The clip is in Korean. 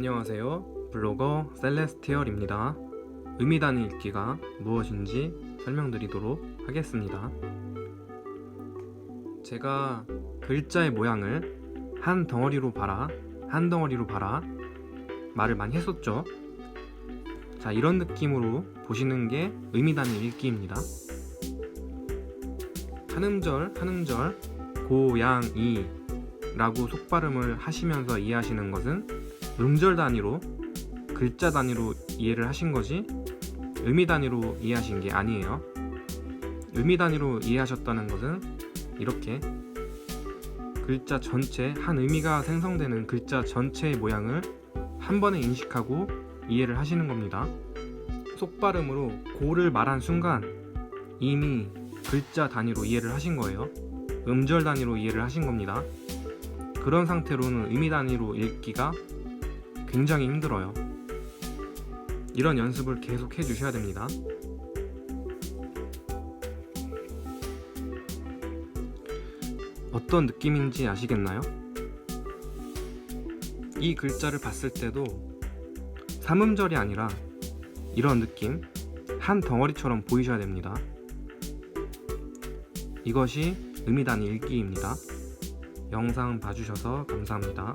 안녕하세요. 블로거 셀레스티얼입니다. 의미단위 읽기가 무엇인지 설명드리도록 하겠습니다. 제가 글자의 모양을 한 덩어리로 봐라, 한 덩어리로 봐라 말을 많이 했었죠. 자, 이런 느낌으로 보시는 게 의미단위 읽기입니다. 한 음절, 한 음절, 고양이 라고 속발음을 하시면서 이해하시는 것은 음절 단위로 글자 단위로 이해를 하신 거지 의미 단위로 이해하신 게 아니에요. 의미 단위로 이해하셨다는 것은 이렇게 글자 전체 한 의미가 생성되는 글자 전체의 모양을 한 번에 인식하고 이해를 하시는 겁니다. 속발음으로 고를 말한 순간 이미 글자 단위로 이해를 하신 거예요. 음절 단위로 이해를 하신 겁니다. 그런 상태로는 의미 단위로 읽기가 굉장히 힘들어요. 이런 연습을 계속 해주셔야 됩니다. 어떤 느낌인지 아시겠나요? 이 글자를 봤을 때도 삼음절이 아니라 이런 느낌, 한 덩어리처럼 보이셔야 됩니다. 이것이 의미 단위 읽기입니다. 영상 봐주셔서 감사합니다.